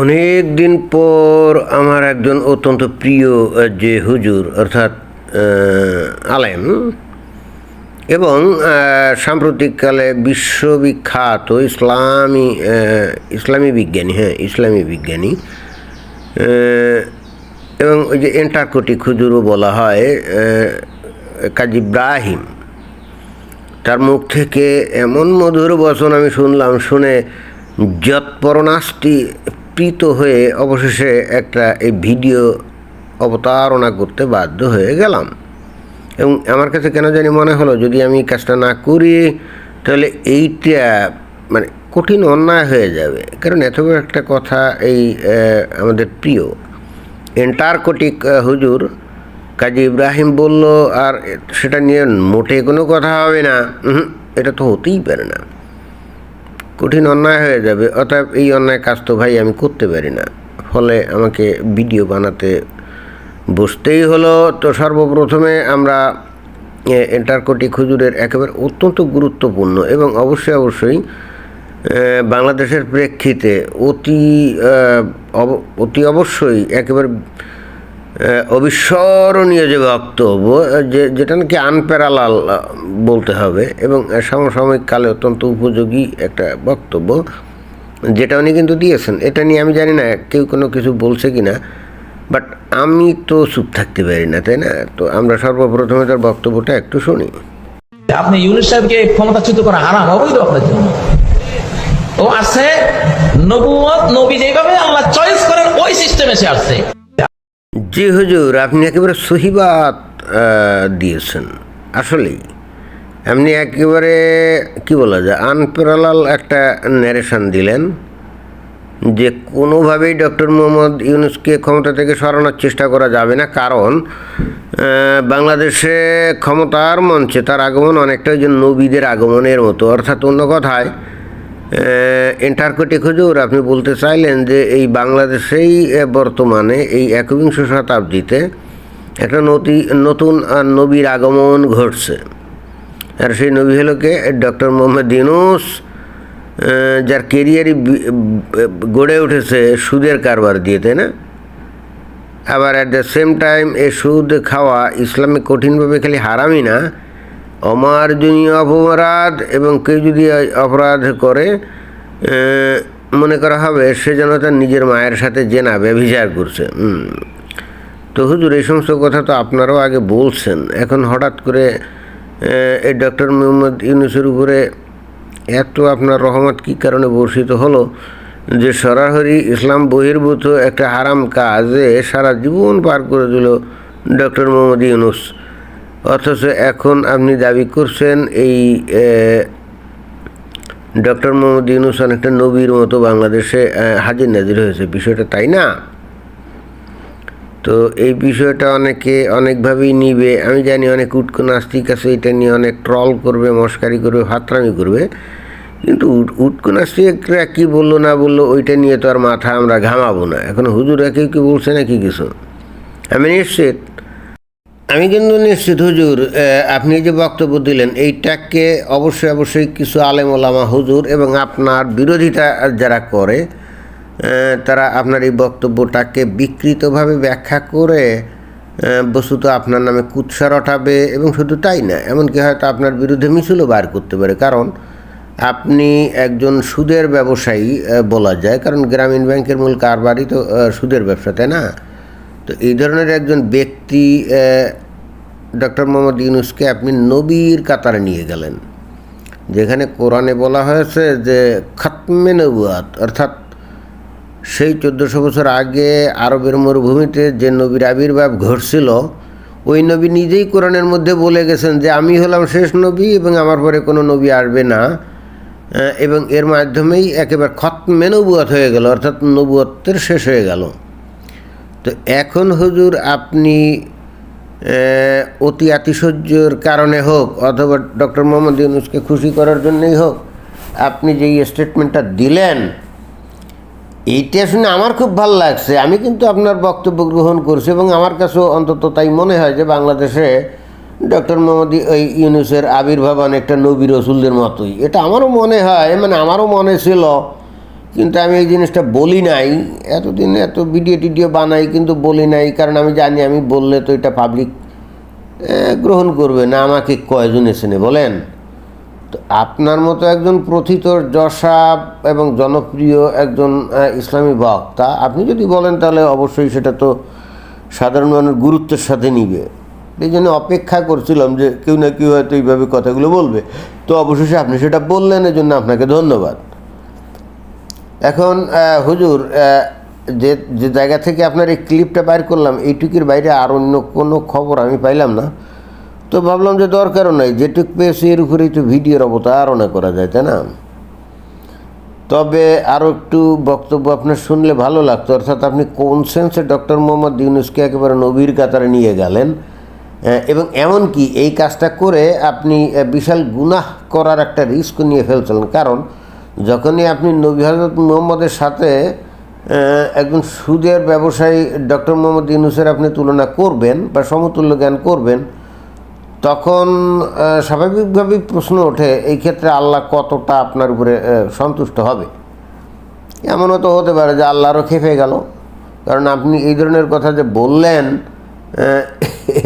অনেক দিন পর আমার একজন অত্যন্ত প্রিয় যে হুজুর, অর্থাৎ আলেম, এবং সাম্প্রতিককালে বিশ্ববিখ্যাত ইসলামী ইসলামী বিজ্ঞানী হ্যাঁ ইসলামী বিজ্ঞানী এবং ওই যে এন্টারকোটিক হুজুরও বলা হয় কাজী ইব্রাহিম। তার মুখ থেকে এমন মধুর বচন আমি শুনলাম, শুনে যৎপরণাস্তি প্রীত হয়ে অবশেষে একটা এই ভিডিও অবতারণা করতে বাধ্য হয়ে গেলাম। এবং আমার কাছে কেন জানি মনে হলো, যদি আমি কাজটা না করি, তাহলে এইটা মানে কঠিন অন্যায় হয়ে যাবে। কারণ এত একটা কথা এই আমাদের প্রিয় এন্টারকোটিক হুজুর কাজী ইব্রাহিম বলল, আর সেটা নিয়ে মোটে কোনো কথা হবে না। এটা তো হতেই পারে না। কঠিন অন্যায় হয়ে যাবে, অতএব এই অন্যায় কাজ তো ভাই আমি করতে পারি না। ফলে আমাকে ভিডিও বানাতে বসতেই হলো। তো সর্বপ্রথমে আমরা এন্টারকোটি খুজুরের একেবারে অত্যন্ত গুরুত্বপূর্ণ এবং অবশ্যই অবশ্যই বাংলাদেশের প্রেক্ষিতে অতি অতি অবশ্যই একেবারে অবিস্মরণীয় যে বক্তব্য যে যেটা নাকি আনপ্যারালাল বলতে হবে এবং সমসাময়িক কালে অত্যন্ত উপযোগী একটা বক্তব্য, যেটা উনি কিন্তু দিয়েছেন। এটা নিয়ে আমি জানি না কেউ কোনো কিছু বলছে কি না বাট আমি তো চুপ থাকতে পারি না, তাই না? তো আমরা সর্বপ্রথমে তার বক্তব্যটা একটু শুনি। আপনি ইউনুস সাহেবকে ক্ষমতাচ্যুত করা হারাম, অবৈধ আপনার জন্য। ও আছে নবুয়ত নবী যেভাবে আল্লাহ চয়েস করেন, ওই সিস্টেমে সে আসছে। জি হুজুর, আপনি একেবারে সহিবাত দিয়েছেন। আসলেই। আপনি একেবারে, কি বলা যায়, আনপ্যারালাল একটা ন্যারেশন দিলেন যে কোনোভাবেই ডক্টর মোহাম্মদ ইউনুসকে ক্ষমতা থেকে সরানোর চেষ্টা করা যাবে না। কারণ বাংলাদেশে ক্ষমতার মঞ্চে তার আগমন অনেকটা ওই যে নবীদের আগমনের মতো। অর্থাৎ অন্য কথায় এন্টারকোটিক হুজুর, আপনি বলতে চাইলেন যে এই বাংলাদেশেই বর্তমানে এই একবিংশ শতাব্দীতে একটা নতি, নতুন নবীর আগমন ঘটছে। আর সেই নবী হলো কে? ডক্টর মোহাম্মদ ইউনুস যার কেরিয়ারই গড়ে উঠেছে সুদের কারবার দিয়ে, তাই না? আবার অ্যাট দ্য সেম টাইম এ সুদ খাওয়া ইসলামে কঠিনভাবে খালি হারামই না। অমার্জনীয় অপরাধ এবং কেউ যদি অপরাধ করে মনে করা হবে সে যেন তার নিজের মায়ের সাথে জেনা, ব্যভিচার করছে। তো হুজুর, এই সমস্ত কথা তো আপনারাও আগে বলছেন। এখন হঠাৎ করে এই ডক্টর মোহাম্মদ ইউনুসের উপরে এত আপনার রহমত কী কারণে বর্ষিত হলো যে সরাসরি ইসলাম বহির্ভূত একটা হারাম কাজে সারা জীবন পার করে দিল ডক্টর মোহাম্মদ ইউনুস? অথচ এখন আপনি দাবি করছেন এই ডক্টর মোহাম্মদ ইউনুস অনেকটা নবীর মতো বাংলাদেশে হাজির নাজির হয়েছে। বিষয়টা তাই না? তো এই বিষয়টা অনেকে অনেকভাবেই নিবে। আমি জানি অনেক উটকো নাস্তিক আছে, এটা নিয়ে অনেক ট্রল করবে, মস্কারি করবে, হাতরামি করবে। কিন্তু উট- উটকো নাস্তিকরা কী বলল, না বলল, ওইটা নিয়ে তো আর মাথা আমরা ঘামাবো না। এখন হুজুরা কেউ কি বলছে নাকি কিছু? আমি নিশ্চিত আমি কিন্তু নিশ্চিত, হুজুর আপনি যে বক্তব্য দিলেন, এইটাকে অবশ্যই অবশ্যই কিছু আলেম ওলামা হুজুর এবং আপনার বিরোধিতা যারা করে তারা আপনার এই বক্তব্যটাকে বিকৃতভাবে ব্যাখ্যা করে বস্তুত আপনার নামে কুৎসা রটাবে এবং শুধু তাই না, এমনকি হয়তো আপনার বিরুদ্ধে মিছিলও বার করতে পারে। কারণ আপনি একজন সুদের ব্যবসায়ী বলা যায়, কারণ গ্রামীণ ব্যাংকের মূল কারবারই তো সুদের ব্যবসা, তাই না? তো এই ধরনের একজন ব্যক্তি ডক্টর মোহাম্মদ ইউনুসকে আপনি নবীর কাতারে নিয়ে গেলেন, যেখানে কোরআনে বলা হয়েছে যে, খাতমে নবুয়াত অর্থাৎ সেই চোদ্দোশো বছর আগে আরবের মরুভূমিতে যে নবীর আবির্ভাব ঘটছিল, ওই নবী নিজেই কোরআনের মধ্যে বলে গেছেন যে, আমি হলাম শেষ নবী এবং আমার পরে কোনো নবী আসবে না এবং এর মাধ্যমেই একেবারে খতমে নবুয়াত হয়ে গেল, অর্থাৎ নবুয়ত্বের শেষ হয়ে গেল। তো এখন হুজুর আপনি অতি আতিশয্যর কারণে হোক অথবা ডক্টর মোহাম্মদ ইউনুসকে খুশি করার জন্যই হোক, আপনি যে স্টেটমেন্টটা দিলেন, এইটা শুনে আমার খুব ভালো লাগছে। আমি কিন্তু আপনার বক্তব্য গ্রহণ করছি এবং আমার কাছেও অন্তত তাই মনে হয় যে বাংলাদেশে ডক্টর মোহাম্মদ ওই ইউনুসের আবির্ভাব অনেকটা নবী রসুলদের মতোই। এটা আমারও মনে হয় মানে আমারও মনে ছিল কিন্তু আমি এই জিনিসটা বলি নাই। এতদিন এত ভিডিও টিডিও বানাই, কিন্তু বলি নাই। কারণ আমি জানি, আমি বললে তো এটা পাবলিক গ্রহণ করবে না। আমাকে কয়জন এসেনে বলেন? তো আপনার মতো একজন প্রথিত, যশা এবং জনপ্রিয় একজন ইসলামী বক্তা, আপনি যদি বলেন তাহলে অবশ্যই সেটা তো সাধারণ মানুষ গুরুত্বের সাথে নিবে। এই জন্য অপেক্ষা করছিলাম যে কেউ না কেউ হয়তো এইভাবে কথাগুলো বলবে। তো অবশেষে আপনি সেটা বললেন এর জন্য আপনাকে ধন্যবাদ। এখন হুজুর যে যে জায়গা থেকে আপনার এই ক্লিপটা বাইর করলাম, এইটুকির বাইরে আর অন্য কোনো খবর আমি পাইলাম না। তো ভাবলাম যে দরকারও নাই, যেটুক পেয়েছি এর উপরেই তো ভিডিওর অবতারণা করা যায়, তাই না? তবে আরও একটু বক্তব্য আপনার শুনলে ভালো লাগতো, অর্থাৎ আপনি কোন সেন্সে ডক্টর মোহাম্মদ ইউনুসকে একেবারে নবীর কাতারে নিয়ে গেলেন এবং এমনকি এই কাজটা করে আপনি বিশাল গুনাহ করার একটা রিস্ক নিয়ে ফেলছিলেন। কারণ যখনই আপনি নবী হজরত মুহম্মদের সাথে একজন সুদের ব্যবসায়ী ডক্টর মোহাম্মদ ইউনুসের আপনি তুলনা করবেন বা সমতুল্য জ্ঞান করবেন, তখন স্বাভাবিকভাবেই প্রশ্ন ওঠে, এই ক্ষেত্রে আল্লাহ কতটা আপনার উপরে সন্তুষ্ট হবে? এমনও তো হতে পারে যে আল্লাহরও খেপে গেল। কারণ আপনি এই ধরনের কথা যে বললেন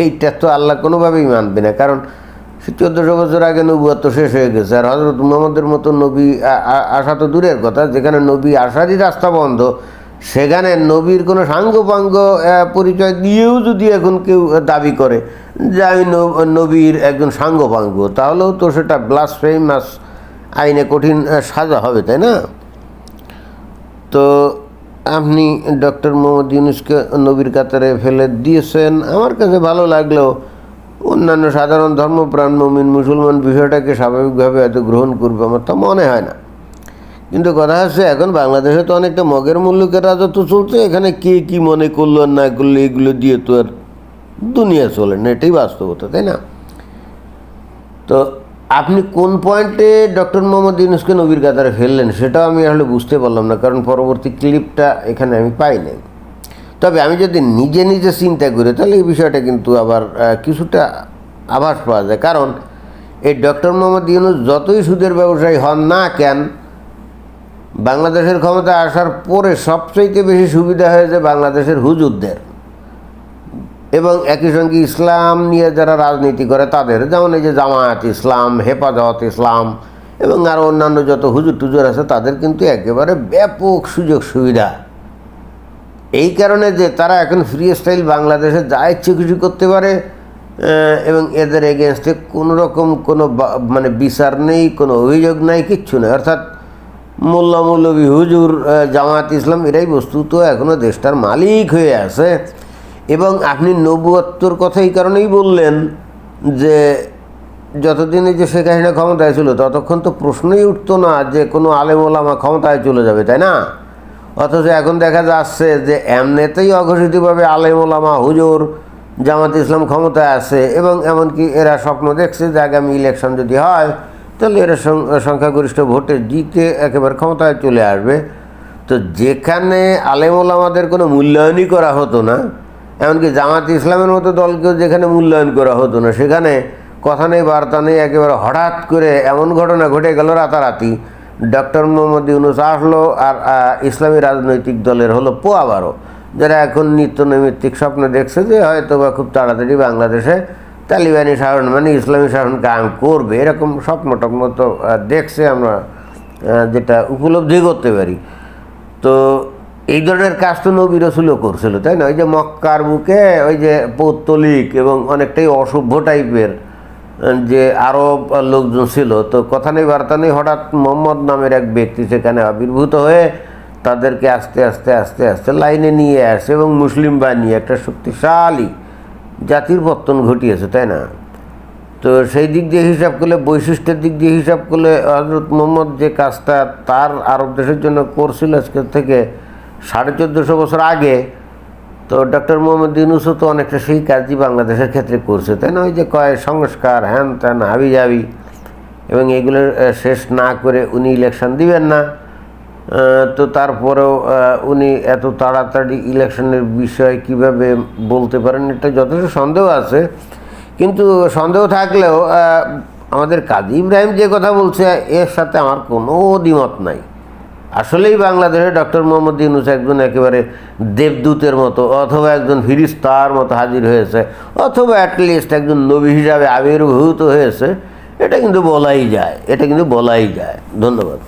এইটা তো আল্লাহ কোনোভাবেই মানবে না। কারণ চোদ্দোশো বছর আগে নবুয়াত তো শেষ হয়ে গেছে। আর হজরত মোহাম্মদের মতো নবী আসা তো দূরের কথা যেখানে নবী আসারই রাস্তা বন্ধ সেখানে নবীর কোনো সাঙ্গপাঙ্গ আহ, পরিচয় দিয়েও যদি এখন কেউ দাবি করে যে আমি নবীর একজন সাঙ্গপাঙ্গ তাহলেও তো সেটা ব্লাসফেমাস আইনে কঠিন সাজা হবে তাই না? তো আপনি ডক্টর মোহাম্মদ ইউনুসকে নবীর কাতারে ফেলে দিয়েছেন। আমার কাছে ভালো লাগলেও অন্যান্য সাধারণ ধর্মপ্রাণ মমিন, মুসলমান বিষয়টাকে স্বাভাবিকভাবে এত গ্রহণ করবে আমার তা মনে হয় না। কিন্তু কথা হচ্ছে এখন বাংলাদেশে তো অনেকটা মগের মুল্লুকের রাজত্ব চলছে, এখানে কে কি মনে করল আর না করল এগুলো দিয়ে তো আর দুনিয়া চলে না, এটাই বাস্তবতা, তাই না? তো আপনি কোন পয়েন্টে ডক্টর মোহাম্মদ ইউনুসকে নবীর কাতারে ফেললেন সেটাও আমি আসলে বুঝতে পারলাম না, কারণ পরবর্তী ক্লিপটা এখানে আমি পাই নাই। তবে আমি যদি নিজে নিজে চিন্তা করি, তাহলে এই বিষয়টা কিন্তু আবার কিছুটা আভাস পাওয়া যায়। কারণ এই ডক্টর মোহাম্মদ ইউনুস যতই সুদের ব্যবসায়ী হন না কেন, বাংলাদেশের ক্ষমতা আসার পরে সবচাইতে বেশি সুবিধা হয়েছে বাংলাদেশের হুজুরদের। এবং একই সঙ্গে ইসলাম নিয়ে যারা রাজনীতি করে, তাদের যেমন এই যে জামায়াত ইসলাম, হেফাজত ইসলাম, এবং আরও অন্যান্য যত হুজুর টুজুর আছে, তাদের কিন্তু একেবারে ব্যাপক সুযোগ সুবিধা। এই কারণে যে তারা এখন ফ্রি স্টাইল বাংলাদেশে যা ইচ্ছে কিছু করতে পারে এবং এদের এগেনস্টে কোনো রকম কোনো মানে বিচার নেই কোনো অভিযোগ নাই কিচ্ছু নেই। অর্থাৎ মোল্লা মৌলবী হুজুর আহ, জামায়াত ইসলাম এরাই বস্তুত এখনও দেশটার মালিক হয়ে আছে। এবং আপনি নবুয়ত্বর কথা এই কারণেই বললেন যে যতদিনে যে শেখ হাসিনা ক্ষমতায় ছিল ততক্ষণ তো প্রশ্নই উঠতো না যে কোনো আলেম ওলামা ক্ষমতায় চলে যাবে তাই না? অথচ এখন দেখা যাচ্ছে যে এমনিতেই অঘোষিতভাবে আলেম ওলামা, হুজুর, জামাত ইসলাম ক্ষমতায় আছে এবং এমনকি এরা স্বপ্ন দেখছে যে আগামী ইলেকশন যদি হয়, তাহলে এরা সংখ্যাগরিষ্ঠ ভোটে জিতে একেবারে ক্ষমতায় চলে আসবে। তো যেখানে আলেম ওলামাদের কোনো মূল্যায়নই করা হতো না, এমনকি জামাত ইসলামের মতো দলকেও যেখানে মূল্যায়ন করা হতো না, সেখানে কথা নেই, বার্তা নেই, একেবারে হঠাৎ করে এমন ঘটনা ঘটে গেল রাতারাতি। ডক্টর মোহাম্মদ ইউনুস আসলো আর ইসলামী রাজনৈতিক দলের হলো পোয়া বারো, যারা এখন নিত্য নৈমিত্তিক স্বপ্ন দেখছে যে হয়তো বা খুব তাড়াতাড়ি বাংলাদেশে তালিবানি শাসন মানে ইসলামী শাসন কায়েম করবে, এরকম স্বপ্ন টপ্ন তো দেখছে আমরা যেটা উপলব্ধি করতে পারি। তো এই ধরনের কাজ তো নবী রসুলও করছিল, তাই না? ওই যে মক্কার বুকে ওই যে পৌত্তলিক এবং অনেকটাই অসভ্য টাইপের যে আরব লোকজন ছিল, তো কথা নেই, বার্তা নেই, হঠাৎ মোহাম্মদ নামের এক ব্যক্তি সেখানে আবির্ভূত হয়ে তাদেরকে আস্তে আস্তে আস্তে আস্তে লাইনে নিয়ে আসে এবং মুসলিম বাহিনী একটা শক্তিশালী জাতির পত্তন ঘটিয়েছে, তাই না? তো সেই দিক দিয়ে হিসাব করলে, বৈশিষ্ট্যের দিক দিয়ে হিসাব করলে হজরত মোহাম্মদ যে কাজটা তার আরব দেশের জন্য করছিল আজকে থেকে সাড়ে চোদ্দোশো বছর আগে তো ডক্টর মোহাম্মদ ইউনুসও তো অনেকটা সেই কাজই বাংলাদেশের ক্ষেত্রে করছে, তাই না? ওই যে কয় সংস্কার, হ্যান ত্যান হাবি যাবি এবং এগুলো শেষ না করে উনি ইলেকশন দিবেন না। তো তারপরেও উনি এত তাড়াতাড়ি ইলেকশনের বিষয়ে কীভাবে বলতে পারেন, এটা যথেষ্ট সন্দেহ আছে। কিন্তু সন্দেহ থাকলেও আমাদের কাজী ইব্রাহিম যে কথা বলছে, এর সাথে আমার কোনো দ্বিমত নাই। আসলেই বাংলাদেশে ডক্টর মোহাম্মদ ইউনুস একজন একেবারে দেবদূতের মতো, অথবা একজন ফিরিস্তার মতো হাজির হয়েছে, অথবা অ্যাটলিস্ট একজন নবী হিসাবে আবির্ভূত হয়েছে, এটা কিন্তু বলাই যায়, এটা কিন্তু বলাই যায়। ধন্যবাদ।